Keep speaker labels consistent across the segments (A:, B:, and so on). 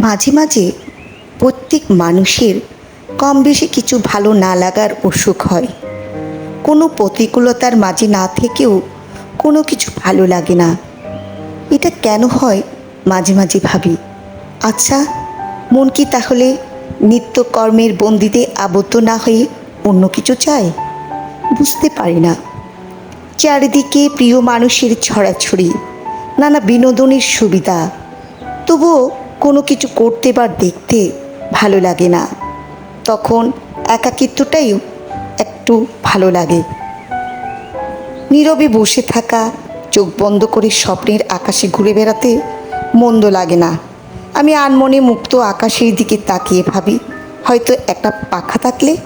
A: মাঝে মাঝে প্রত্যেক মানুষের কম বেশি কিছু ভালো না লাগার অসুখ হয়। কোনো প্রতিকূলতার মাঝে না থেকেও কোনো কিছু ভালো লাগে না। এটা কেন হয়? মাঝে মাঝে ভাবি। আচ্ছা মন কি তাহলে নিত্যকর্মের বন্দিতে আবদ্ধ না হয়ে অন্য কিছু চায়? বুঝতে পারি না। চারিদিকে প্রিয় মানুষের ছড়াছড়ি, নানা বিনোদনের সুবিধা। তবুও কোনো কিছু করতে বা দেখতে ভালো লাগে না। তখন একাকিত্বটাই একটু ভালো লাগে। নীরবে বসে থাকা, চোখ বন্ধ করে স্বপ্নের আকাশে ঘুরে বেড়াতে মন্দ লাগে না। আমি আনমনে মুক্ত আকাশের দিকে তাকিয়ে ভাবি, হয়তো একটা পাখা থাকলে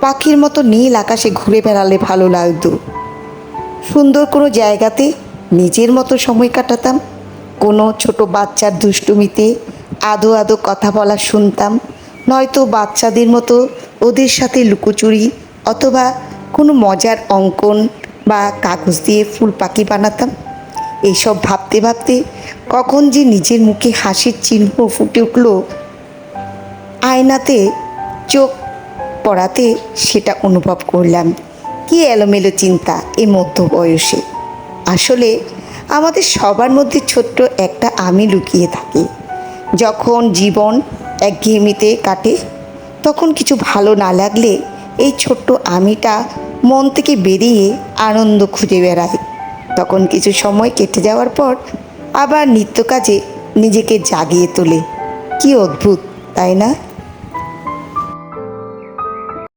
A: পাখির মতো নীল আকাশে ঘুরে বেড়ালে ভালো লাগতো। সুন্দর কোনো জায়গাতে নিজের মতো সময় কাটাতাম। কোনো ছোট বাচ্চার দুষ্টুমিতে আদো আদো কথা বলা শুনতাম। নয়তো বাচ্চাদের মতো ওদের সাথে লুকোচুরি অথবা কোনো মজার অঙ্কন বা কাগজ দিয়ে ফুল পাখি বানাতাম। এইসব ভাবতে ভাবতে কখন যে নিজের মুখে হাসির চিহ্ন ফুটে উঠল, আয়নাতে চোখ পড়াতে সেটা অনুভব করলাম। কি এলোমেলো চিন্তা এ মধ্য বয়সে আসলে আমাদের সবার মধ্যে ছোট্ট একটা আমি লুকিয়ে থাকে। যখন জীবন একঘেয়েমিতে কাটে, তখন কিছু ভালো না লাগলে এই ছোট্ট আমিটা মন থেকে বেরিয়ে আনন্দ খুঁজে বেড়ায়। তখন কিছু সময় কেটে যাওয়ার পর আবার নিত্য কাজে নিজেকে জাগিয়ে তোলে। কি অদ্ভুত, তাই না?